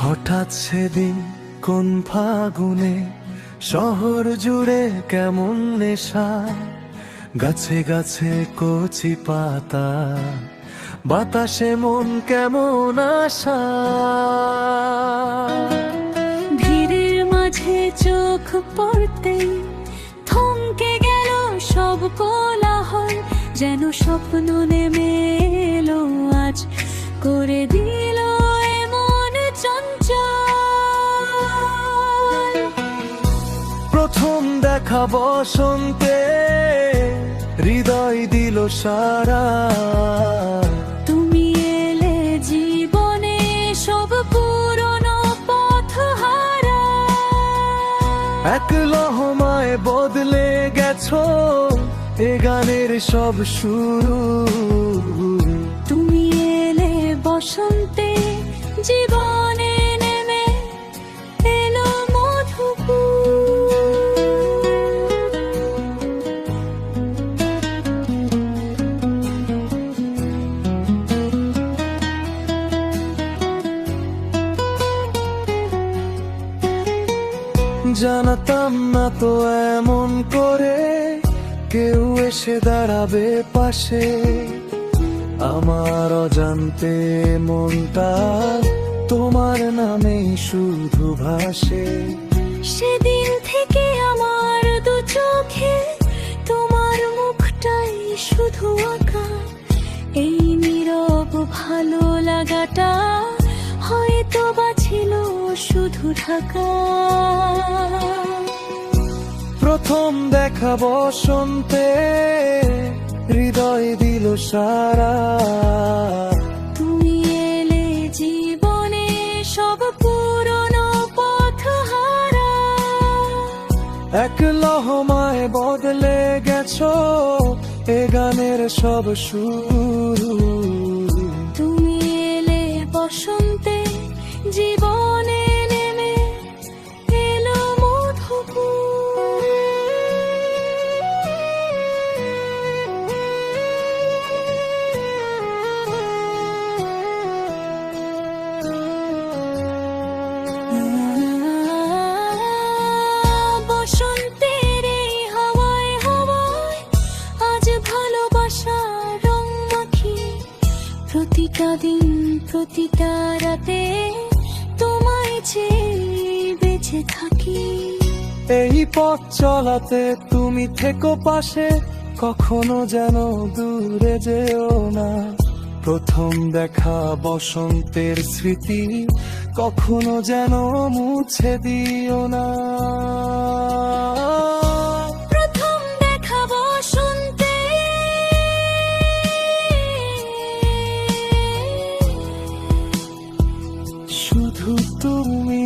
হঠাৎ সেদিন কোন ফাগুনে শহর জুড়ে কেমন নেশা? গাছে গাছে কচি পাতা, বাতাসে মন কেমন আশা? ভিড়ের মাঝে চোখ পড়তে থমকে গেল সব কোলাহল, যেন স্বপ্ন নেমে এলো আজ। করে দিল দেখা বসন্তে হৃদয় দিল সারা। তুমি এলে জীবনে সব পুরনো পথ হারা। এক লহমায় বদলে গেছো এ গানের সব শুরু। তুমি এলে বসন্তে জীবনে জানাতাম না তো এমন করে। কেউ এসে দাঁড়াবে পাশে। আমার অজান্তে মনটা তোমার নামেই শুধু ভাসে। সেদিন থেকে আমার দু চোখে তোমার মুখটাই শুধু আঁকা এই নীরব ভালো লাগাটা হয়তো বা ছিল শুধু ঢাকা। প্রথম দেখা বসন্তে হৃদয় দিল সারা। তুমি এলে জীবনে সব পুরনো পথ হারা। এক লহমায় বদলে গেছো এ গানের সব শুরু তুমি এলে বসন্তে জীবনে প্রতিটা দিন, প্রতিটা রাতে তোমায় চেয়ে বেঁচে থাকি। এই পথ চলাতে তুমি থেকো পাশে, কখনো যেন দূরে যেও না। প্রথম দেখা বসন্তের স্মৃতি, কখনো যেন মুছে দিও না। me.